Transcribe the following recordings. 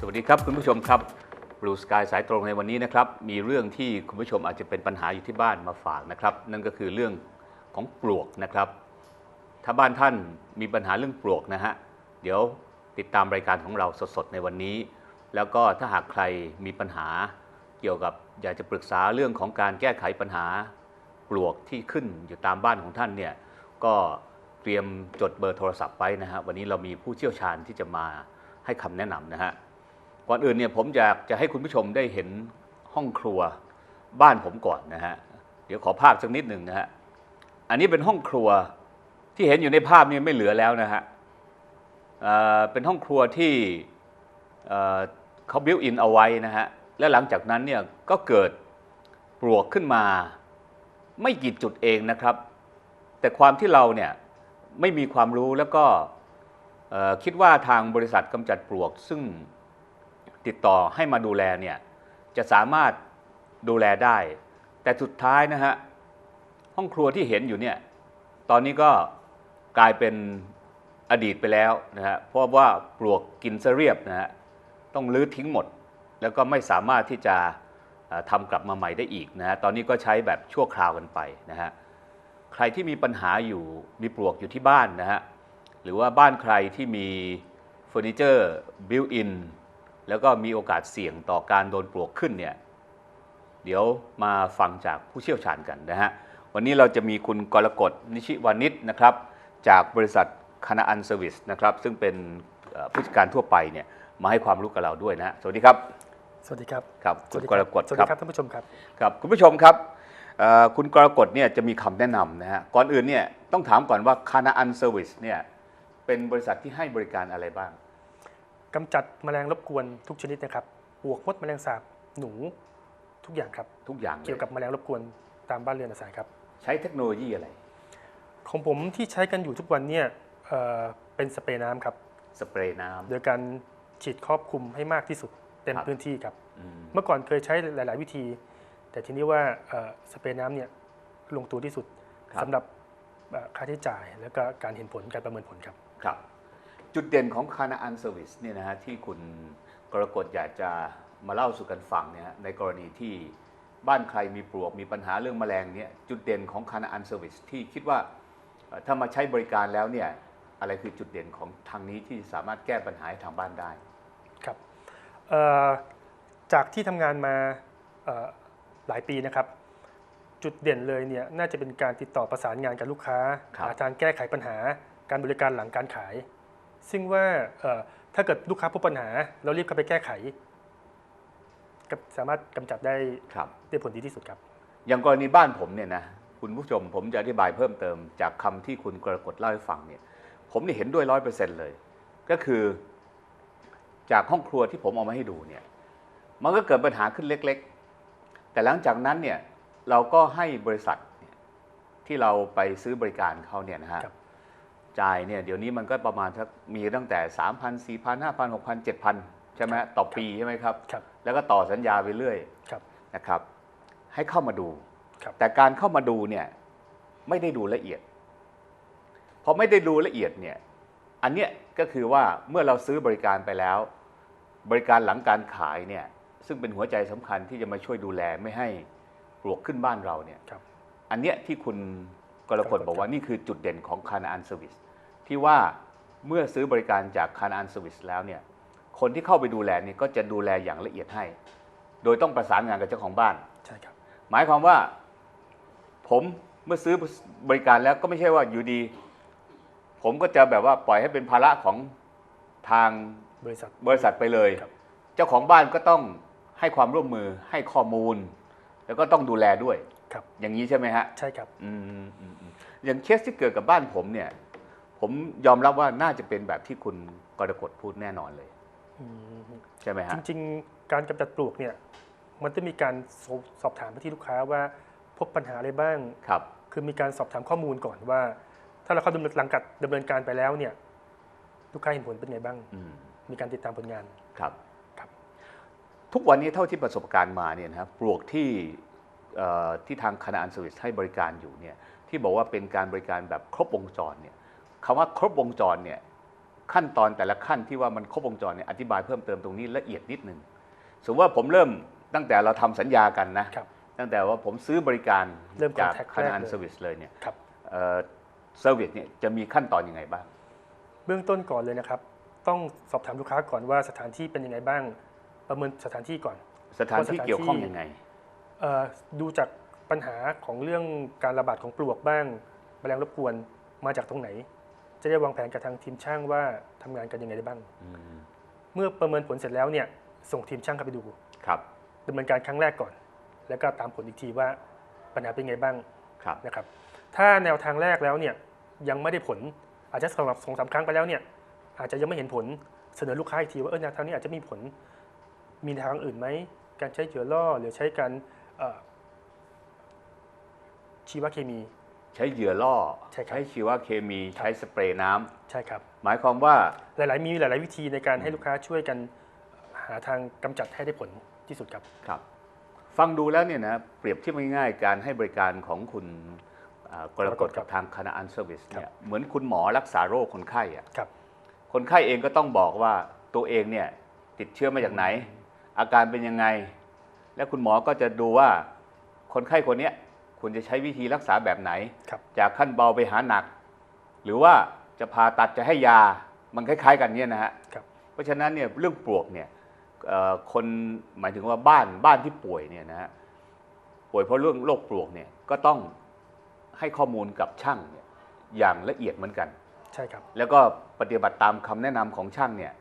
สวัสดีครับคุณผู้ชมครับ Blue Sky สายตรงในวันนี้นะครับ มีเรื่องที่คุณผู้ชมอาจจะเป็นปัญหาอยู่ที่บ้านมาฝากนะครับ นั่นก็คือเรื่องของปลวกนะครับ ถ้าบ้านท่านมีปัญหาเรื่องปลวกนะฮะเดี๋ยวติดตามรายการของเราสดๆในวันนี้ แล้วก็ถ้าหากใครมีปัญหาเกี่ยวกับอยากจะปรึกษาเรื่องของการแก้ไขปัญหาปลวกที่ขึ้นอยู่ตามบ้านของท่านเนี่ยก็เตรียมจดเบอร์โทรศัพท์ไว้นะฮะวันนี้เรามีผู้เชี่ยวชาญที่จะมาให้คำแนะนำนะฮะ ก่อนอื่นเนี่ยผมอยากจะให้คุณผู้ชมได้เห็นห้องครัวบ้านผมก่อนนะฮะ เดี๋ยวขอภาพสักนิดหนึ่งนะฮะ อันนี้เป็นห้องครัวที่เห็นอยู่ในภาพนี่ไม่เหลือแล้วนะฮะเเป็นห้องครัวที่เเขาบิวอินเอาไว้นะฮะ และหลังจากนั้นเนี่ยก็เกิดปลวกขึ้นมา ไม่กี่จุดเองนะครับ แต่ความที่เราเนี่ยไม่มีความรู้แล้วก็คิดว่าทางบริษัทกำจัดปลวกซึ่ง ติดต่อให้มาดูแลเนี่ยจะสามารถดูแลได้ แต่สุดท้ายนะฮะห้องครัวที่เห็นอยู่เนี่ยตอนนี้ก็กลายเป็นอดีตไปแล้วนะฮะเพราะว่าปลวกกินซะเรียบนะฮะต้องรื้อทิ้งหมด แล้วก็ไม่สามารถที่จะทำกลับมาใหม่ได้อีกนะฮะตอนนี้ก็ใช้แบบชั่วคราวกันไปนะฮะใครที่มีปัญหาอยู่มีปลวกอยู่ที่บ้านนะฮะหรือว่าบ้านใครที่มีเฟอร์นิเจอร์บิวอิน แล้วก็มีโอกาสเสี่ยงต่อการโดนปลวกขึ้นเนี่ยเดี๋ยวมาฟังจากผู้เชี่ยวชาญกันนะฮะวันนี้เราจะมีคุณกรกฎนิชิวานิชนะครับ จากบริษัทคณะอันเซอร์วิสนะครับ ซึ่งเป็นเอ่อผู้จัดการทั่วไปเนี่ยมาให้ความรู้กับเราด้วยนะฮะสวัสดีครับ สวัสดีครับครับสคุวัณสดีกรกฎสวัสครัดีบครับท่านผู้ชมครับครับคุณผู้ชมครับเอ่อคุณกรกฎเนี่ยจะมีคำแนะนำนะฮะก่อนอื่นเนี่ยต้องถามก่อนว่าคานาอันเซอร์วิสเนี่ยเป็นบริษัทที่ให้บริการอะไรบ้าง กำจัดแมลงรบกวนทุกชนิดนะครับปลวกมดแมลงสาบหนูทุกอย่างครับ ทุกอย่างเลเกี่ยยวกับแมลงรบกวนตามบ้านเรือนอาศัยครับ ใช้เทคโนโลยีอะไร ของผมที่ใช้กันอยู่ทุกวันเนี่ยเอ่อเป็นสเปรย์น้ำครับ สเปรย์น้โดยการฉีดครอบคลุมให้มากที่สุดเต็มครับพื้นที่ครับำอืมเมื่อก่อนเคยใช้หลาย ๆ วิธี แต่ทีนี้ว่าเอ่อสเปรย์น้ำเนี่ยลงตัวที่สุดครับ สำหรับเอ่อค่าใช้จ่าย แล้วก็การเห็นผลการประเมินผลครับ ครับ จุดเด่นของคานาอันเซอร์วิสเนี่ยนะฮะที่คุณกรกฎอยากจะมาเล่าสู่กันฟังเนี่ยฮะในกรณีที่บ้านใครมีปลวกมีปัญหาเรื่องแมลงเนี่ยจุดเด่นของคานาอันเซอร์วิสที่คิดว่าเอ่อถ้ามาใช้บริการแล้วเนี่ยอะไรคือจุดเด่นของทางนี้ที่สามารถแก้ปัญหาให้ทางบ้านได้ครับเอ่อจากที่ทำงานมาเอ่อหลายปีนะครับ จุดเด่นเลยเนี่ยน่าจะเป็นการติดต่อประสานงานกับลูกค้าครับหาทางแก้ไขปัญหาการบริการหลังการขาย ซึ่งว่าเอ่อถ้าเกิดลูกค้าพบปัญหา เรารีบเข้าไปแก้ไขก็สามารถกำจัดได้ครับได้ผลดีที่สุดครับ อย่างกรณีบ้านผมเนี่ยนะคุณผู้ชมผมจะอธิบายเพิ่มเติมจากคำที่คุณกรกฎเล่าให้ฟังเนี่ย ผมนี่เห็นด้วยร้อยเปอร์เซ็นต์เลย ก็คือจากห้องครัวที่ผมเอามาให้ดูเนี่ย มันก็เกิดปัญหาขึ้นเล็ก ๆ แต่หลังจากนั้นเนี่ยเราก็ให้บริษัทเนี่ยที่เราไปซื้อบริการเขาเนี่ยนะฮะครับ จ่ายเนี่ยเดี๋ยวนี้มันก็ประมาณสักมีตั้งแต่ 3 0 0 0 4 0 0 5 0 0 6 0 0 7,000 ใช่ไหมฮะต่อปีใช่ไหมครับครับ แล้วก็ต่อสัญญาไปเรื่อยครับนะครับ ให้เข้ามาดูครับแต่การเข้ามาดูเนี่ยไม่ได้ดูละเอียดพอไม่ได้ดูละเอียดเนี่ยอันเนี้ยก็คือว่าเมื่อเราซื้อบริการไปแล้ว บริการหลังการขายเนี่ยซึ่งเป็นหัวใจสำคัญที่จะมาช่วยดูแลไม่ให้ปลวกขึ้นบ้านเราเนี่ยครับอันเนี้ยที่คุณกรกฎกรกฎบอกว่านี่คือจุดเด่นของคานาอันเซอร์วิส ที่ว่าเมื่อซื้อบริการจากคานาอันเซอร์วิสแล้วเนี่ยคนที่เข้าไปดูแลเนี่ยก็จะดูแลอย่างละเอียดให้ โดยต้องประสานงานกับเจ้าของบ้าน ใช่ครับ หมายความว่าผมเมื่อซื้อบริการแล้วก็ไม่ใช่ว่าอยู่ดี ผมก็จะแบบว่าปล่อยให้เป็นภาระของทางบริษัทบริษัทไปเลยครับเจ้าของบ้านก็ต้องให้ความร่วมมือให้ข้อมูล แล้วก็ต้องดูแลด้วย ครับ อย่างนี้ใช่ไหมฮะ ใช่ครับ อืมอืมอืมอืมอย่างเคสที่เกิดกับบ้านผมเนี่ย ผมยอมรับว่าน่าจะเป็นแบบที่คุณกรกฎพูดแน่นอนเลยอืมใช่ไหมจฮะริง ๆ การกำจัดปลวกเนี่ย มันจะมีการสอบสอบถามไปที่ลูกค้าว่าพบปัญหาอะไรบ้างครับ คือมีการสอบถามข้อมูลก่อนว่า ถ้าเราเข้าดำเนินหลังกัดดำเนินการไปแล้วเนี่ย ลูกค้าเห็นผลเป็นไงบ้างอืมมีการติดตามผลงานครับครับ ทุกวันนี้เท่าที่ประสบการณ์มาเนี่ยนะครับปลวกที่เอ่อที่ทางคณะอันสวิสให้บริการอยู่เนี่ย ที่บอกว่าเป็นการบริการแบบครบวงจรเนี่ย คำว่าครบวงจรเนี่ยขั้นตอนแต่ละขั้นที่ว่ามันครบวงจรเนี่ยอธิบายเพิ่มเติมตรงนี้ละเอียดนิดหนึ่งสมมติว่าผมเริ่มตั้งแต่เราทำสัญญากันนะครับตั้งแต่ว่าผมซื้อบริการเริ่มจาก contact คณะแรกเลยเซอร์วิสเลยเนี่ยครับเซอร์วิสเนี่ยจะมีขั้นตอนยังไงบ้าง เบื้องต้นก่อนเลยนะครับ ต้องสอบถามลูกค้าก่อนว่าสถานที่เป็นยังไงบ้าง ประเมินสถานที่ก่อน สถานที่ว่าสถานที่เกี่ยวข้องยังไงเอ่อดูจากปัญหาของเรื่องการระบาดของปลวกบ้างแมลงรบกวนมาจากตรงไหน จะได้วางแผนกับทางทีมช่างว่าทำงานกันยังไงได้บ้าง อืมเมื่อประเมินผลเสร็จแล้วเนี่ยส่งทีมช่างเข้าไปดูครับดำเนินการครั้งแรกก่อน แล้วก็ตามผลอีกทีว่าปัญหาเป็นไงบ้างครับนะครับ ถ้าแนวทางแรกแล้วเนี่ยยังไม่ได้ผลอาจจะสำหรับสองสามครั้งไปแล้วเนี่ยอาจจะยังไม่เห็นผลเสนอลูกค้าอีกทีว่าเออแนวทางนี้อาจจะมีผลมีทางอื่นไหมการใช้เจือล่อหรือใช้การเอ่อชีวเคมี ใช้เหยื่อล่อใช่ครับ ชีวเคมีใช้สเปรย์น้ำใช่ครับ หมายความว่าหลาย ๆ มีหลาย ๆ วิธีในการให้ลูกค้าช่วยกันหาทางกำจัดให้ได้ผลที่สุดครับ ครับฟังดูแล้วเนี่ยนะเปรียบเทียบง่ายๆการให้บริการของคุณอ่ากรกฎกับทางคณะอันเซอร์วิสเนี่ยเหมือนคุณหมอรักษาโรคคนไข้อะ ครับ คนไข้เองก็ต้องบอกว่าตัวเองเนี่ยติดเชื้อมาจากไหน อาการเป็นยังไง และคุณหมอก็จะดูว่าคนไข้คนเนี้ย ควรจะใช้วิธีรักษาแบบไหนครับจากขั้นเบาไปหาหนัก หรือว่าจะผ่าตัดจะให้ยามันคล้าย ๆ กันเนี่ยนะฮะครับเพราะฉะนั้นเนี่ยเรื่องปลวกเนี่ยเอ่อคนหมายถึงว่าบ้านบ้านที่ป่วยเนี่ยนะฮะป่วยเพราะเรื่องโรคปลวกเนี่ยก็ต้องให้ข้อมูลกับช่างเนี่ยอย่างละเอียดเหมือนกันใช่ครับ แล้วก็ปฏิบัติตามคำแนะนำของช่างเนี่ย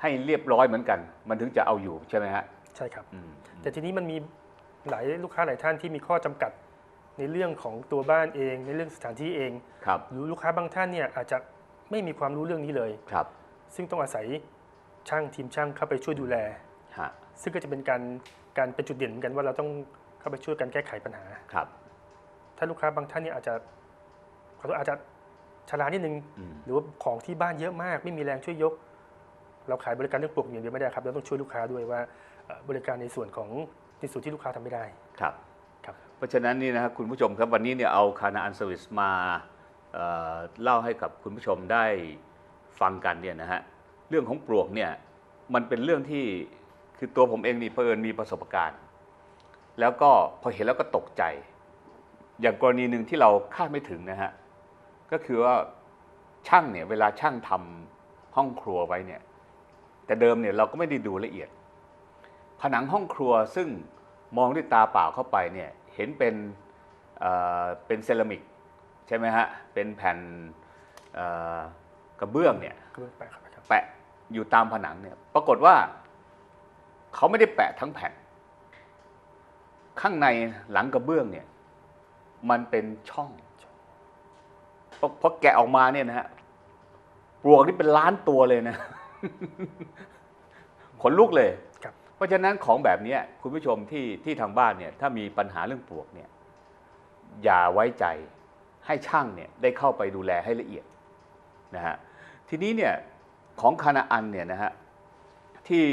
ให้เรียบร้อยเหมือนกัน มันถึงจะเอาอยู่ใช่ไหมฮะใช่ครับอืมแต่ทีนี้มันมี หลายลูกค้าหลายท่านที่มีข้อจำกัดในเรื่องของตัวบ้านเอง ในเรื่องสถานที่เองครับหรือลูกค้าบางท่านเนี่ยอาจจะไม่มีความรู้เรื่องนี้เลยครับ ซึ่งต้องอาศัยช่างทีมช่างเข้าไปช่วยดูแลฮะซึ่งก็จะเป็นการการเป็นจุดเด่นเหมือนกันว่าเราต้องเข้าไปช่วยกันแก้ไขปัญหาครับ ถ้าลูกค้าบางท่านเนี่ยอาจจะขอโทษอาจจะชรานิดนึงอืมหรือว่าของที่บ้านเยอะมาก ไม่มีแรงช่วยยก เราขายบริการเรื่องปลูกอย่างเดียวไม่ได้ครับเราต้องช่วยลูกค้าด้วยว่าเอ่อบริการในส่วนของ ในส่วนที่ลูกค้าทำไม่ได้ครับครับ เพราะฉะนั้นนี่นะครับคุณผู้ชมครับวันนี้เนี่ยเอาคานาอันเซอร์วิสมาเอ่อเล่าให้กับคุณผู้ชมได้ฟังกันเนี่ยนะฮะเรื่องของปลวกเนี่ยมันเป็นเรื่องที่คือตัวผมเองนี่เพอิญมีประสบการณ์ แล้วก็พอเห็นแล้วก็ตกใจ อย่างกรณีหนึ่งที่เราคาดไม่ถึงนะฮะก็คือว่าช่างเนี่ยเวลาช่างทำห้องครัวไว้เนี่ยแต่เดิมเนี่ยเราก็ไม่ได้ดูละเอียด ผนังห้องครัวซึ่งมองด้วยตาเปล่าเข้าไปเนี่ยเห็นเป็นเอ่อเป็นเซรามิกใช่ไหมฮะ เป็นแผ่นเอ่อกระเบื้องเนี่ยก็เป็นแปลกครับแปะอยู่ตามผนังเนี่ยปรากฏว่าเขาไม่ได้แปะทั้งแผ่น ข้างในหลังกระเบื้องเนี่ยมันเป็นช่องพอพอแกะออกมาเนี่ยนะฮะปลวกนี่เป็นล้านตัวเลยนะขนลุกเลยครับ เพราะฉะนั้นของแบบนี้คุณผู้ชมที่ที่ทางบ้านเนี่ยถ้ามีปัญหาเรื่องปลวกเนี่ยอย่าไว้ใจให้ช่างเนี่ยได้เข้าไปดูแลให้ละเอียดนะฮะทีนี้เนี่ยของคานาอันเนี่ยนะฮะที่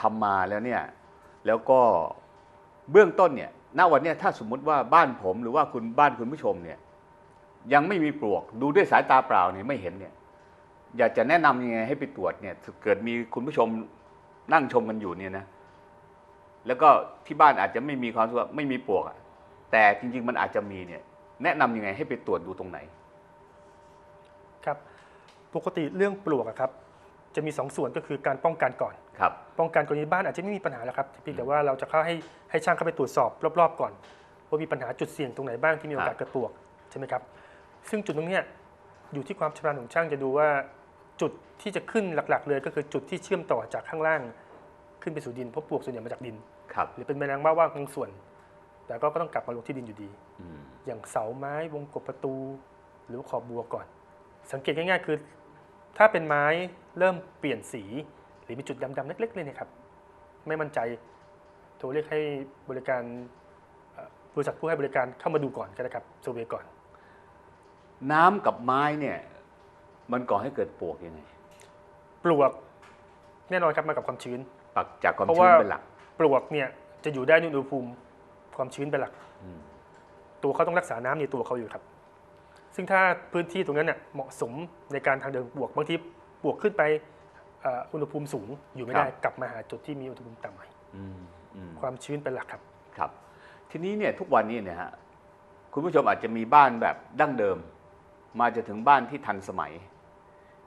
ทำมาแล้วเนี่ยแล้วก็เบื้องต้นเนี่ยณวันนี้ถ้าสมมุติว่าบ้านผมหรือว่าคุณบ้านคุณผู้ชมเนี่ยยังไม่มีปลวกดูด้วยสายตาเปล่าเนี่ยไม่เห็นเนี่ยอยากจะแนะนำยังไงให้ไปตรวจเนี่ยเกิดมีคุณผู้ชม นั่งชมกันอยู่เนี่ยนะ แล้วก็ที่บ้านอาจจะไม่มีความรู้สึกว่าไม่มีปลวกอะแต่จริง ๆ มันอาจจะมีเนี่ย แนะนำยังไงให้ไปตรวจดูตรงไหน ครับ ปกติเรื่องปลวกอะครับ จะมีสองส่วนก็คือการป้องกันก่อน ครับ ป้องกันกรณีบ้านอาจจะไม่มีปัญหาแล้วครับเพียงแต่ว่าเราจะเข้าให้ให้ช่างเข้าไปตรวจสอบรอบๆก่อนว่ามีปัญหาจุดเสี่ยงตรงไหนบ้างที่มีโอกาสเกิดปลวกใช่ไหมครับ ซึ่งจุดตรงเนี้ยอยู่ที่ความชำนาญของช่างจะดูว่า จุดที่จะขึ้นหลักๆ เลยก็คือจุดที่เชื่อมต่อจากข้างล่างขึ้นไปสู่ดินเพราะปลวกส่วนใหญ่มาจากดิน ครับ หรือเป็นแมลงบ้าว่าบางส่วน แต่ก็ต้องกลับมาลงที่ดินอยู่ดี อืม อย่างเสาไม้วงกบประตู หรือว่าขอบบัวก่อน สังเกตง่ายๆคือ ถ้าเป็นไม้เริ่มเปลี่ยนสี หรือมีจุดดำๆเล็กๆเลยเนี่ยครับ ไม่มั่นใจโทรเรียกให้บริการเอ่อบริษัทผู้ให้บริการเข้ามาดูก่อนก็ได้ครับเซอร์เวย์ก่อน น้ำกับไม้เนี่ย มันก่อให้เกิดปลวกยังไง ปลวกแน่นอนครับมากับความชื้น ปักจากความเพราะชื้นว่าเป็นหลัก ปลวกเนี่ยจะอยู่ได้ในอุณหภูมิความชื้นเป็นหลัก อืม ตัวเขาต้องรักษาน้ำในตัวเขาอยู่ครับ ซึ่งถ้าพื้นที่ตรงนั้นเนี่ยเหมาะสมในการทางเดินปลวกบางทีปลวกขึ้นไปเอ่ออุณหภูมิสูงอยู่ไม่ได้ครับ กลับมาหาจุดที่มีอุณหภูมิต่ำใหม่อืมอืม ความชื้นเป็นหลักครับ ครับ ทีนี้เนี่ยทุกวันนี้เนี่ยฮะคุณผู้ชมอาจจะมีบ้านแบบดั้งเดิม มาจะถึงบ้านที่ทันสมัย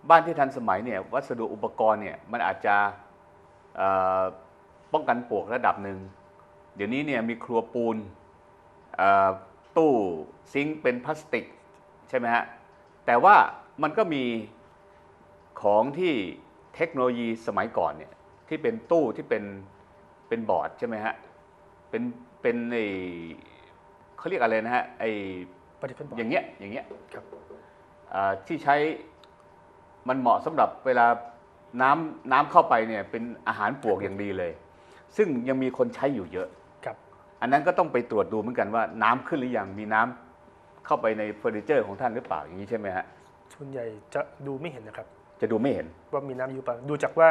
บ้านที่ทันสมัยเนี่ยวัสดุอุปกรณ์เนี่ยมันอาจจะเอ่อป้องกันปลวกระดับหนึ่งเดี๋ยวนี้เนี่ยมีครัวปูนเอ่อตู้ซิงค์เป็นพลาสติกใช่ไหมฮะแต่ว่ามันก็มีของที่เทคโนโลยีสมัยก่อนเนี่ยที่เป็นตู้ที่เป็นเป็นบอร์ดใช่ไหมฮะเป็นเป็นไอเขาเรียกอะไรนะฮะไอปฏิพันธ์บอกอย่างเงี้ยอย่างเงี้ยครับอ่าที่ใช้ มันเหมาะสำหรับเวลาน้ำน้ำเข้าไปเนี่ยเป็นอาหารปลวกอย่างดีเลย ซึ่งยังมีคนใช้อยู่เยอะครับ อันนั้นก็ต้องไปตรวจดูเหมือนกันว่าน้ำขึ้นหรือยังมีน้ำเข้าไปในเฟอร์นิเจอร์ของท่านหรือเปล่าอย่างนี้ใช่ไหมฮะส่วนใหญ่จะดูไม่เห็นนะครับ จะดูไม่เห็นว่ามีน้ำอยู่เปล่าดูจากว่า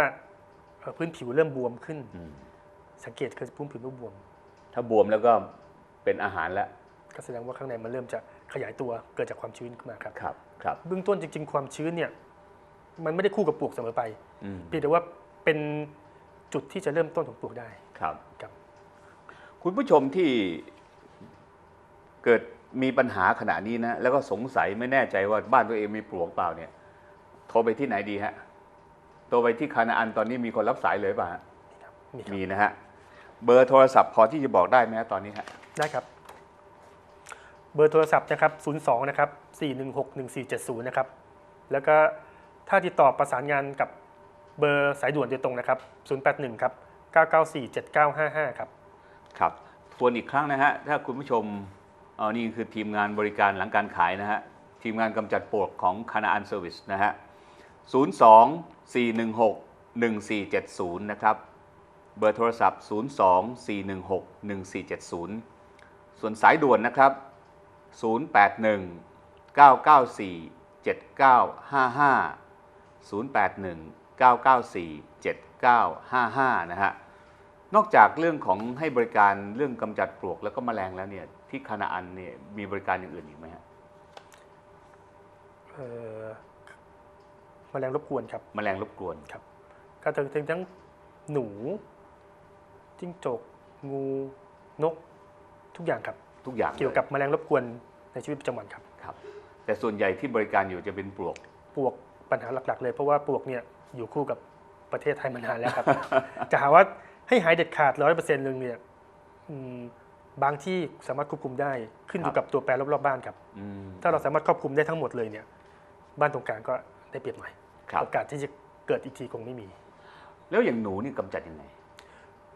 เอ่อพื้นผิวเริ่มบวมขึ้นอืมสังเกตคือพื้นผิวเริ่มบวม ถ้าบวมแล้วก็เป็นอาหารแล้วก็แสดงว่าข้างในมันเริ่มจะขยายตัวเกิดจากความชื้นขึ้นมาครับครับครับเบื้องต้นจริงๆความชื้นเนี่ย มันไม่ได้คู่กับปลวกเสมอไปอืมเพียงแต่ว่าเป็นจุดที่จะเริ่มต้นของปลวกได้ครับครับ คุณผู้ชมที่เกิดมีปัญหาขณะนี้นะ แล้วก็สงสัยไม่แน่ใจว่าบ้านตัวเองมีปลวกเปล่าเนี่ย โทรไปที่ไหนดีฮะโทรไปที่คานาอันตอนนี้มีคนรับสายเลยเปล่ะฮะมีครับมีนะฮะ เบอร์โทรศัพท์พอที่จะบอกได้ไหมฮะตอนนี้ฮะได้ครับ เบอร์โทรศัพท์นะครับ 02 นะครับ 4161470 นะครับ แล้วก็ ถ้าติดต่อประสานงานกับเบอร์สายด่วนโดยตรงนะครับ 081 ครับ 994 7955 ครับ ครับทวนอีกครั้งนะฮะ ถ้าคุณผู้ชมเอานี่คือทีมงานบริการหลังการขายนะฮะ ทีมงานกำจัดปลวกของคานาอันเซอร์วิสนะฮะ 02 416 1470 นะครับ เบอร์โทรศัพท์ 02 416 1470 ส่วนสายด่วนนะครับ 081 994 7955 081 994 7955 นะฮะ นอกจากเรื่องของให้บริการเรื่องกำจัดปลวกแล้วก็แมลงแล้วเนี่ยที่คานาอันเนี่ยมีบริการอย่างอื่นอีกไหมฮะเอ่อแมลงรบกวนครับแมลงรบกวนก็จะถึงทั้งหนู จิ้งจก งูนก ทุกอย่างครับ ทุกอย่างเกี่ยวกับแมลงรบกวนในชีวิตประจำวันครับ ครับ แต่ส่วนใหญ่ที่บริการอยู่จะเป็นปลวก ปลวก ปัญหาหลักๆ เลยเพราะว่าปลวกเนี่ยอยู่คู่กับประเทศไทยมานานแล้วครับ จะหาว่าให้หายเด็ดขาดร้อยเปอร์เซ็นต์เลยเนี่ยอืมบางที่สามารถควบคุมได้ขึ้นอยู่กับตัวแปรรอบๆบ้านครับอืมถ้าเราสามารถครอบคลุมได้ทั้งหมดเลยเนี่ย บ้านตรงกลางก็ได้เปรียบหน่อยครับโอกาสที่จะเกิดอีกทีคงไม่มี แล้วอย่างหนูนี่กำจัดยังไง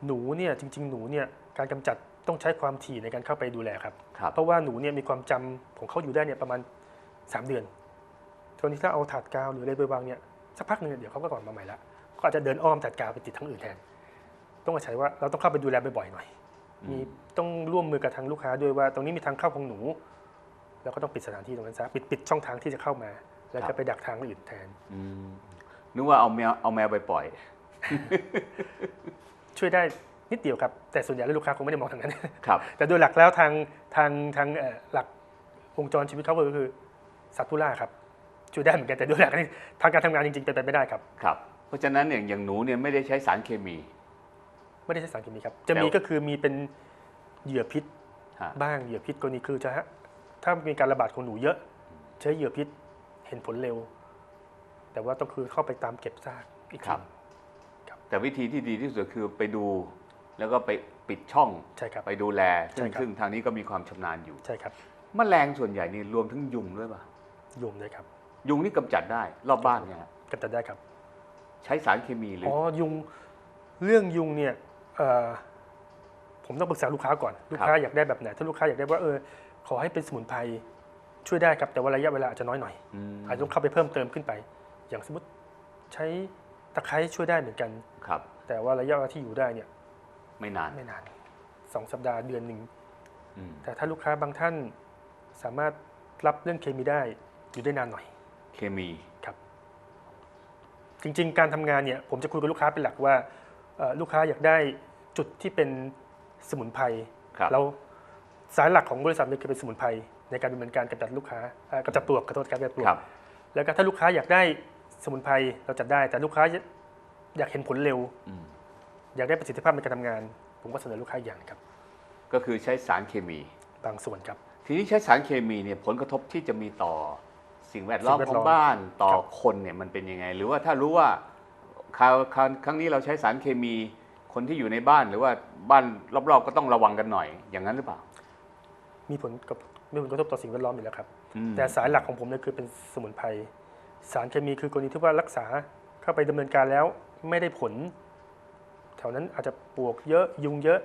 หนูเนี่ยจริง ๆ หนูเนี่ยการกำจัดต้องใช้ความถี่ในการเข้าไปดูแลครับครับเพราะว่าหนูเนี่ยมีความจำของเขาอยู่ได้เนี่ยประมาณ 3 เดือน ตอนนี้ถ้าเอาถาดกาวหรืออะไรไปวางเนี่ยสักพักหนึ่งเดี๋ยวเขาก็ก่อนมาใหม่ละเขาอาจจะเดินอ้อมถาดกาวไปติดทั้งอื่นแทน ต้องอาศัยว่าเราต้องเข้าไปดูแลบ่อยๆหน่อยอืมมีต้องร่วมมือกับทางลูกค้าด้วยว่าตรงนี้มีทางเข้าของหนูแล้วก็ต้องปิดสถานที่ตรงนั้นซะปิดปิดช่องทางที่จะเข้ามา แล้วก็ไปดักทางอื่นแทนอืมนึกว่าเอาแมวเอาแมวไปปล่อย ช่วยได้นิดเดียวครับ แต่ส่วนใหญ่แล้วลูกค้าคงไม่ได้มองทางนั้นครับ แต่โดยหลักแล้วทางทางทางเอ่อหลักวงจรชีวิตเขาก็คือสัตว์ผู้ล่าครับ ช่วยได้เหมือนกันแต่โดยหลักนี่ทางการทำงานจริงๆเป็นไปไม่ได้ครับ ครับ เพราะฉะนั้นอย่างอย่างหนูเนี่ยไม่ได้ใช้สารเคมี ไม่ได้ใช้สารเคมีครับ จะมีแล้วก็คือมีเป็นเหยื่อพิษฮะ บ้างเหยื่อพิษกรณีคือจะฮะถ้ามีการระบาดของหนูเยอะใช้เหยื่อพิษเห็นผลเร็ว แต่ว่าต้องคือเข้าไปตามเก็บซากอีกครับทีแต่วิธีที่ดีที่สุดคือไปดู แล้วก็ไปปิดช่องใช่ครับ ไปดูแลซึ่งใช่ครับ ซึ่งทางนี้ก็มีความชำนาญอยู่ใช่ครับแมลงส่วนใหญ่นี่รวมถึงยุงด้วยป่ะ ยุงด้วยครับ ยุงนี่กำจัดได้ รอบบ้านเนี่ยฮะกำจัดได้ครับ ใช้สารเคมีหรืออ๋ออยุง เรื่องยุงเนี่ยเอ่อผมต้องปรึกษาลูกค้าก่อน ลูกค้าอยากได้แบบไหน ถ้าลูกค้าอยากได้ว่าเออ ขอให้เป็นสมุนไพรช่วยได้ครับ แต่ว่าระยะเวลาอาจจะน้อยหน่อย มอาจจะต้องเข้าไปเพิ่มเติมขึ้นไป อย่างสมมติใช้ตะไคร้ช่วยได้เหมือนกัน ครับ แต่ว่าระยะเวลาที่อยู่ได้เนี่ยไม่นานไม่นานสองสัปดาห์เดือนหนึ่ง อืมแต่ถ้าลูกค้าบางท่านสามารถรับเรื่องเคมีได้อยู่ได้นานหน่อย เคมีครับจริงๆ การทำงานเนี่ยผมจะคุยกับลูกค้าเป็นหลักว่าเอ่อลูกค้าอยากได้จุดที่เป็นสมุนไพรครับเราสายหลักของบริษัทเนี่ยคือเป็นสมุนไพรในการดำเนินการกำจัดลูกค้าเอ่อกำจัดปลวกขอโทษการกำจัดปลวกครับแล้วก็ถ้าลูกค้าอยากได้สมุนไพรเราจัดได้ แต่ลูกค้าอยากเห็นผลเร็วอืมอยากได้ประสิทธิภาพในการทำงาน ผมก็เสนอลูกค้าอย่างครับ ก็คือใช้สารเคมีบางส่วนครับ ทีนี้ใช้สารเคมีเนี่ยผลกระทบที่จะมีต่อ สิ่งแวดล้อมสิ่งแวดขล้อองมบ้านต่อครับ คนเนี่ยมันเป็นยังไง หรือว่าถ้ารู้ว่าคราวคราวครั้งนี้เราใช้สารเคมีคนที่อยู่ในบ้าน หรือว่าบ้านรอบๆก็ต้องระวังกันหน่อย อย่างนั้นหรือเปล่ามีผลกับมีผลกระทบต่อสิ่งแวดล้อมอยู่แล้วครับ อืมแต่สายหลักของผมเนี่ยคือเป็นสมุนไพรสารเคมีคือกรณีที่ว่ารักษาเข้าไปดำเนินการแล้วไม่ได้ผล แถวนั้นอาจจะปลวกเยอะยุงเยอะ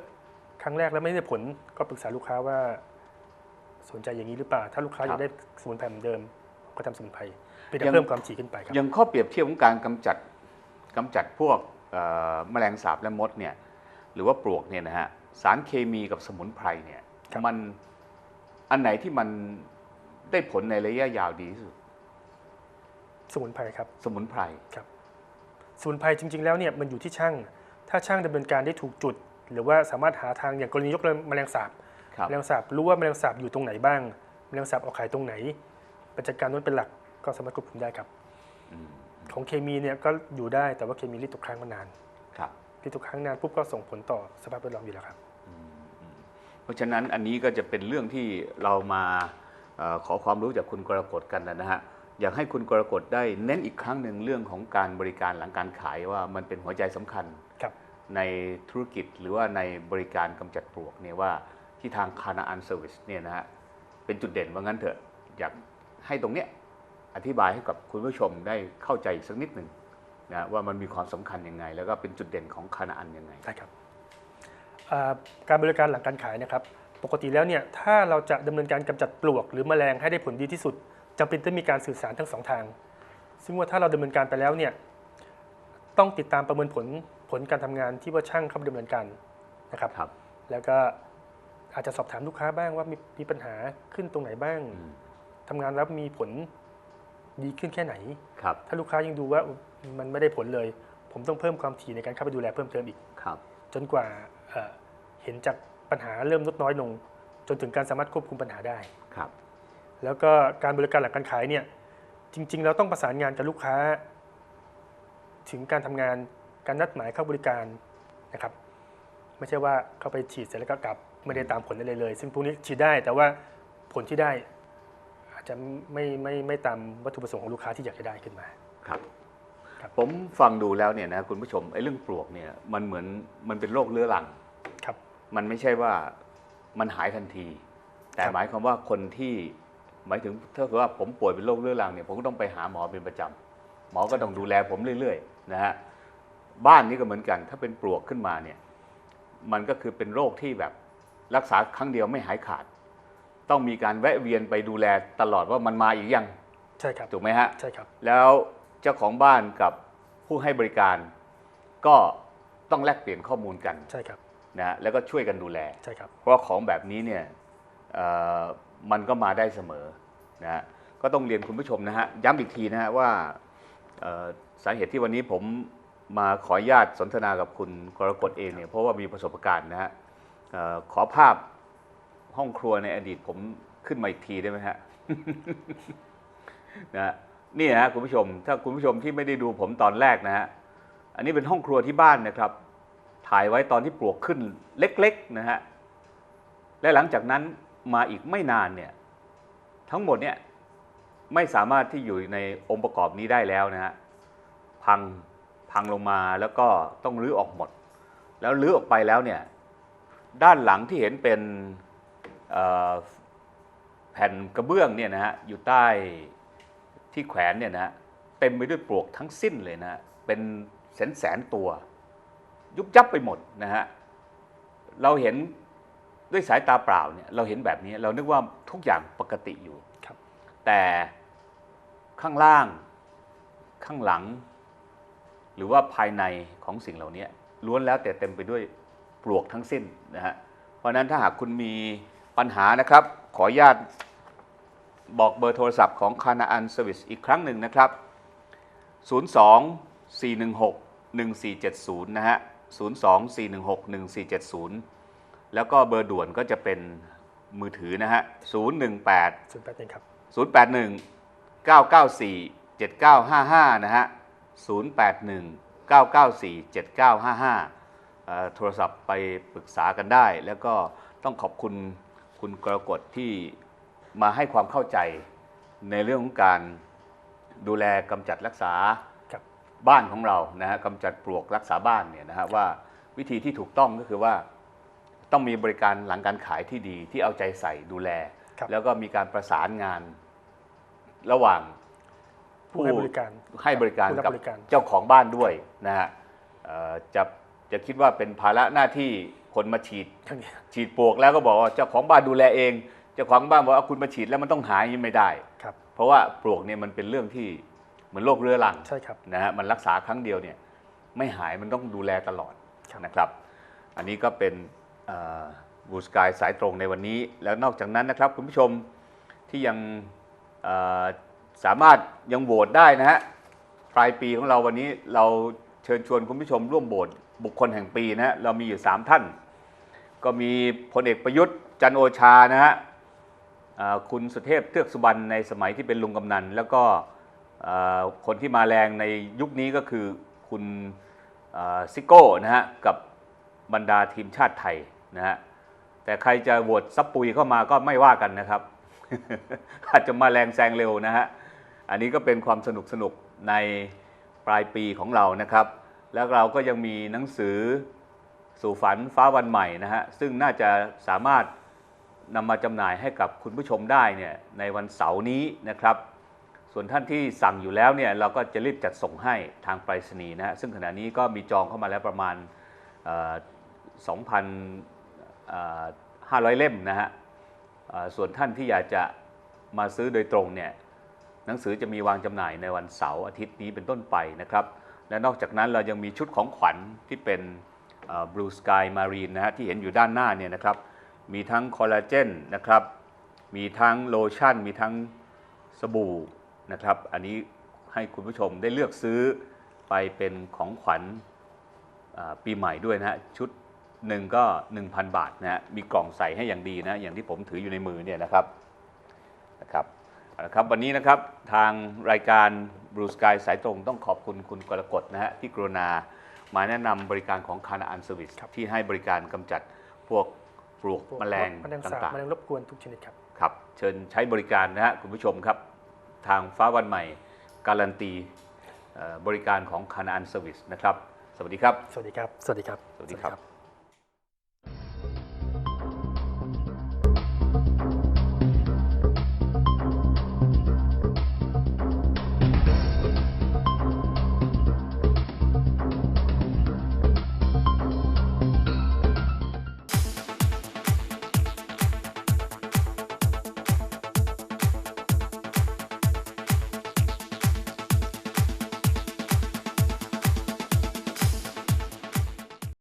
ครั้งแรกแล้วไม่ได้ผลก็ปรึกษาลูกค้าว่า สนใจอย่างนี้หรือเปล่า ถ้าลูกค้าอยากได้สมุนไพรเหมือนเดิม ก็ทำสมุนไพรเพื่อจะเพิ่มความถี่ขึ้นไปครับอย่างข้อเปรียบเทียบของการกำจัดกำจัดพวกเอ่อแมลงสาบและมดเนี่ยหรือว่าปลวกเนี่ยนะฮะสารเคมีกับสมุนไพรเนี่ยครับมันอันไหนที่มันได้ผลในระยะยาวดีที่สุด สมุนไพรครับ สมุนไพรสมุนไพรจริง ๆ แล้วเนี่ยมันอยู่ที่ช่าง ถ้าช่างดำเนินการได้ถูกจุด หรือว่าสามารถหาทางอย่างกรณียกเลิกแมลงสาบครับแมลงสาบรู้ว่าแมลงสาบอยู่ตรงไหนบ้างแมลงสาบออกไข่ตรงไหน ปัจจัยการนั้นเป็นหลักก็สามารถควบคุมได้ครับอืมของเคมีเนี่ยก็อยู่ได้แต่ว่าเคมีรีดตกค้างมานานครับ รีดตกค้างนานปุ๊บก็ส่งผลต่อสภาพแวดล้อมอยู่แล้วครับ เพราะฉะนั้นอันนี้ก็จะเป็นเรื่องที่เรามาเออขอความรู้จากคุณกรกฎกันนะฮะอยากให้คุณกรกฎได้เน้นอีกครั้งหนึ่งเรื่องของการบริการหลังการขายว่ามันเป็นหัวใจสำคัญครับในธุรกิจหรือว่าในบริการกำจัดปลวกเนี่ยว่าที่ทางคานาอันเซอร์วิสเนี่ยนะฮะเป็นจุดเด่นว่างั้นเถอะอยาก ให้ตรงเนี้ยอธิบายให้กับคุณผู้ชมได้เข้าใจอีกสักนิดหนึ่งนะว่ามันมีความสำคัญยังไง แล้วก็เป็นจุดเด่นของคานาอันยังไงได้ครับอ่าการบริการหลังการขายนะครับปกติแล้วเนี่ยถ้าเราจะดำเนินการกำจัดปลวก หรือแมลงให้ได้ผลดีที่สุดจำเป็นต้องมีการสื่อสารทั้งสองทาง ซึ่งว่าถ้าเราดำเนินการไปแล้วเนี่ยต้องติดตามประเมินผลผลการทำงานที่ว่าช่างเข้าไปดำเนินการนะครับครับแล้วก็อาจจะสอบถามลูกค้าบ้างว่ามีมีปัญหาขึ้นตรงไหนบ้างอืม ทำงานแล้วมีผลดีขึ้นแค่ไหน ครับ ถ้าลูกค้ายังดูว่ามันไม่ได้ผลเลย ผมต้องเพิ่มความถี่ในการเข้าไปดูแลเพิ่มเติมอีก ครับ จนกว่าเอ่อเห็นจากปัญหาเริ่มลดน้อยลง จนถึงการสามารถควบคุมปัญหาได้ ครับ แล้วก็การบริการหลังการขายเนี่ยจริง ๆ เราต้องประสานงานกับลูกค้า ถึงการทำงานการนัดหมายเข้าบริการนะครับ ไม่ใช่ว่าเข้าไปฉีดเสร็จแล้วก็กลับไม่ได้ตามผลอะไรเลย ซึ่งพวกนี้ฉีดได้แต่ว่าผลที่ได้ อาจจะไม่ไม่ไม่ตามวัตถุประสงค์ของลูกค้าที่อยากจะได้ขึ้นมา ครับ ครับ ผมฟังดูแล้วเนี่ยนะคุณผู้ชมไอ้เรื่องปลวกเนี่ยมันเหมือนมันเป็นโรคเรื้อรัง ครับ มันไม่ใช่ว่ามันหายทันที แต่ครับ หมายความว่าคนที่หมายถึงถ้าเกิดว่าผมป่วยเป็นโรคเรื้อรังเนี่ยผมก็ต้องไปหาหมอเป็นประจำหมอก็ต้องดูแลผมเรื่อยๆนะฮะบ้านนี้ก็เหมือนกัน ถ้าเป็นปลวกขึ้นมาเนี่ยมันก็คือเป็นโรคที่แบบรักษาครั้งเดียวไม่หายขาด ต้องมีการแวะเวียนไปดูแลตลอดว่ามันมาอีกยังใช่ครับถูกไหมฮะใช่ครับ แล้วเจ้าของบ้านกับผู้ให้บริการ ก็ต้องแลกเปลี่ยนข้อมูลกันใช่ครับนะฮะแล้วก็ช่วยกันดูแลใช่ครับเพราะว่าของแบบนี้เนี่ยเอ่อมันก็มาได้เสมอนะฮะก็ต้องเรียนคุณผู้ชมนะฮะย้ำอีกทีนะฮะว่าเอ่อสาเหตุที่วันนี้ผมมาขออนุญาตสนทนากับคุณกรกฎเองเนี่ยเพราะว่ามีประสบการณ์นะฮะเอ่อขอภาพ ห้องครัวในอดีตผมขึ้นมาอีกทีได้ไหมฮะนะฮะนี่นะฮะคุณผู้ชม ถ้าคุณผู้ชมที่ไม่ได้ดูผมตอนแรกนะฮะอันนี้เป็นห้องครัวที่บ้านนะครับ ถ่ายไว้ตอนที่ปลวกขึ้นเล็กๆนะฮะและหลังจากนั้นมาอีกไม่นานเนี่ยทั้งหมดเนี่ยไม่สามารถที่อยู่ในองค์ประกอบนี้ได้แล้วนะฮะพังพังลงมาแล้วก็ต้องรื้อออกหมด แล้วรื้อออกไปแล้วเนี่ยด้านหลังที่เห็นเป็น แผ่นกระเบื้องเนี่ยนะฮะอยู่ใต้ที่แขวนเนี่ยนะฮะเต็มไปด้วยปลวกทั้งสิ้นเลยนะฮะเป็นแสนแสนๆตัว ยุบยับไปหมดนะฮะเราเห็นด้วยสายตาเปล่าเนี่ยเราเห็นแบบนี้เรานึกว่าทุกอย่างปกติอยู่ครับแต่ข้างล่างข้างหลัง หรือว่าภายในของสิ่งเหล่านี้ล้วนแล้วแต่เต็มไปด้วยปลวกทั้งสิ้นนะฮะเพราะฉะนั้นถ้าหากคุณมี ปัญหานะครับ ขออนุญาตบอกเบอร์โทรศัพท์ของคานาอันเซอร์วิสอีกครั้งหนึ่งนะครับ 02 416 1470 นะฮะ 02 416 1470 แล้วก็เบอร์ด่วนก็จะเป็นมือถือนะฮะ 018ศูนย์แปดหนึ่งครับ081 994 7955 นะฮะ 081 994 7955เอ่อโทรศัพท์ไปปรึกษากันได้ แล้วก็ต้องขอบคุณ คุณกรกฎที่มาให้ความเข้าใจในเรื่องของการดูแลกำจัดรักษาครับบ้านของเรานะฮะกำจัดปลวกรักษาบ้านเนี่ยนะฮะว่าวิธีที่ถูกต้องก็คือว่า ต้องมีบริการหลังการขายที่ดีที่เอาใจใส่ดูแล ครับ แล้วก็มีการประสานงานระหว่าง ผู้ให้บริการ ให้บริการผู้รับกับบริการ เจ้าของบ้านด้วยนะฮะเอ่อจะจะคิดว่าเป็นภาระหน้าที่ คนมาฉีดทั้งนี้ฉีดปลวกแล้วก็บอกว่าเจ้าของบ้านดูแลเอง เจ้าของบ้านบอกว่าคุณมาฉีดแล้วมันต้องหายยังไม่ได้ ครับ เพราะว่าปลวกเนี่ยมันเป็นเรื่องที่เหมือนโรคเรื้อรังใช่ครับนะฮะมันรักษาครั้งเดียวเนี่ยไม่หายมันต้องดูแลตลอดครับนะครับ อันนี้ก็เป็นบูสกายสายตรงในวันนี้ แล้วนอกจากนั้นนะครับ คุณผู้ชมที่ยังเอ่อสามารถยังโหวตได้นะฮะปลายปีของเราวันนี้เราเชิญชวนคุณผู้ชมร่วมโหวต บุคคลแห่งปีนะฮะเรามีอยู่ 3 ท่าน ก็มีพลเอกประยุทธ์จันโอชานะฮะคุณสุเทพเทือกสุบรรณในสมัยที่เป็นลุงกำนัน แล้วก็คนที่มาแรงในยุคนี้ก็คือคุณซิโก้นะฮะกับบรรดาทีมชาติไทยนะฮะแต่ใครจะโหวตซับปุยเข้ามาก็ไม่ว่ากันนะครับ อาจจะมาแรงแซงเร็วนะฮะ อันนี้ก็เป็นความสนุกสนุกในปลายปีของเรานะครับ แล้วเราก็ยังมีหนังสือสู่ฝันฟ้าวันใหม่นะฮะซึ่งน่าจะสามารถนำมาจำหน่ายให้กับคุณผู้ชมได้เนี่ยในวันเสาร์นี้นะครับ ส่วนท่านที่สั่งอยู่แล้วเนี่ยเราก็จะรีบจัดส่งให้ทางไปรษณีย์นะฮะซึ่งขณะนี้ก็มีจองเข้ามาแล้วประมาณ 2,500 เล่มนะฮะส่วนท่านที่อยากจะมาซื้อโดยตรงเนี่ยหนังสือจะมีวางจำหน่ายในวันเสาร์อาทิตย์นี้เป็นต้นไปนะครับ และนอกจากนั้นเรายังมีชุดของขวัญที่เป็นบลูสกายมารีนนะฮะที่เห็นอยู่ด้านหน้าเนี่ยนะครับ มีทั้งคอลลาเจนนะครับ มีทั้งโลชั่น มีทั้งสบู่นะครับ อันนี้ให้คุณผู้ชมได้เลือกซื้อไปเป็นของขวัญปีใหม่ด้วยนะฮะชุดหนึ่งก็ 1,000 บาทนะฮะมีกล่องใส่ให้อย่างดีนะ อย่างที่ผมถืออยู่ในมือเนี่ยนะครับนะครับ ครับวันนี้นะครับทางรายการ Blue Sky สายตรงต้องขอบคุณคุณกรกฎนะฮะที่กรุณามาแนะนำบริการของคานาอันเซอร์วิสครับที่ให้บริการกำจัดพวกปลวกพวกแมลงแมลงสาบต่างแมลงรบกวนทุกชนิดครับๆครับเชิญใช้บริการนะฮะคุณผู้ชมครับ ทางฟ้าวันใหม่ การันตีเอ่อบริการของคานาอันเซอร์วิสนะครับ สวัสดีครับ สวัสดีครับ สวัสดีครับ สวัสดีครับ